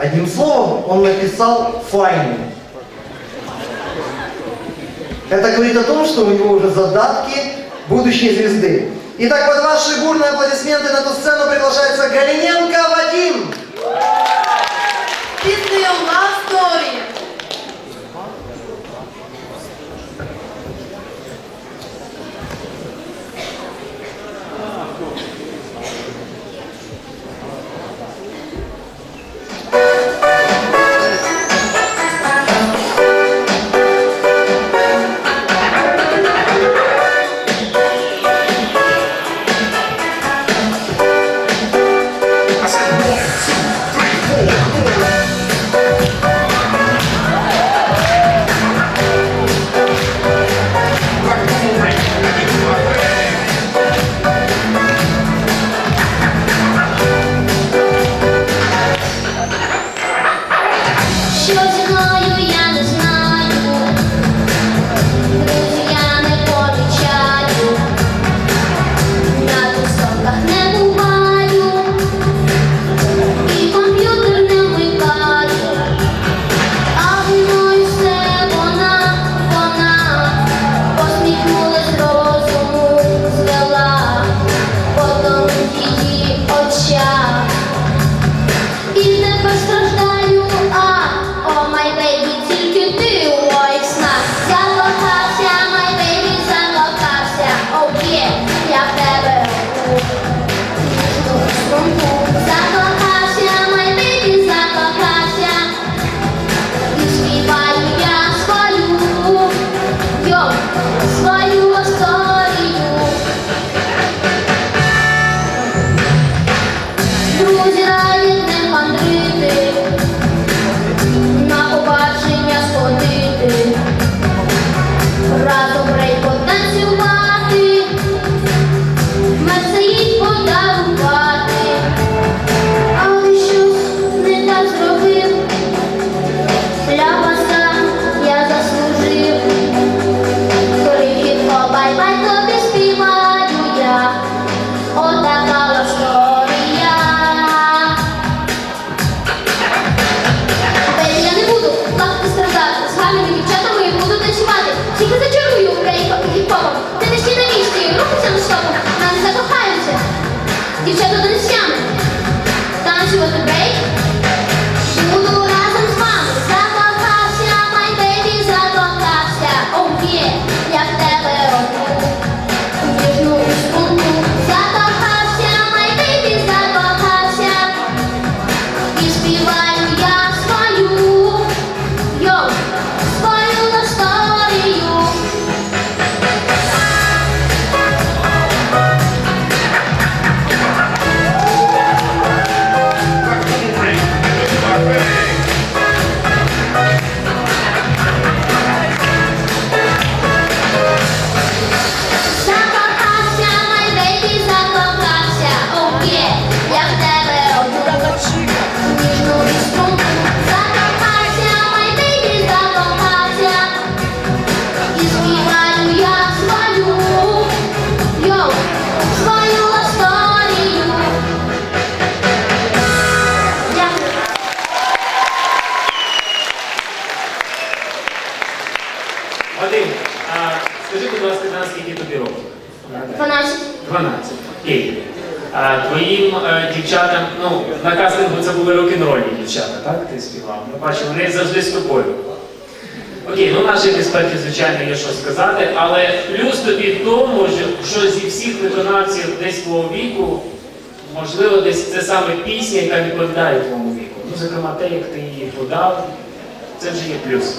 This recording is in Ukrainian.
Одним словом, он написал «файны». Это говорит о том, что у него уже задатки будущей звезды. Итак, под ваши бурные аплодисменты на эту сцену приглашается Галиненко Вадим. Піснею Love Story. Є, я тебе. у струнку Вадим, а скажи, будь ласка, наскільки тобі років? 12. 12. Окей. А твоїм е, дівчатам, ну, на кастингу це були рок-н-рольні дівчата, так? Ти співав? Ми бачимо, вони завжди з тобою. Окей, ну нашій експерті, звичайно, є що сказати, але плюс тобі в тому, що- що зі всіх виконавців десь твого віку, можливо, десь це саме пісня, яка відповідає твоєму віку. Ну, зокрема, те, як ти її подав, це вже є плюс.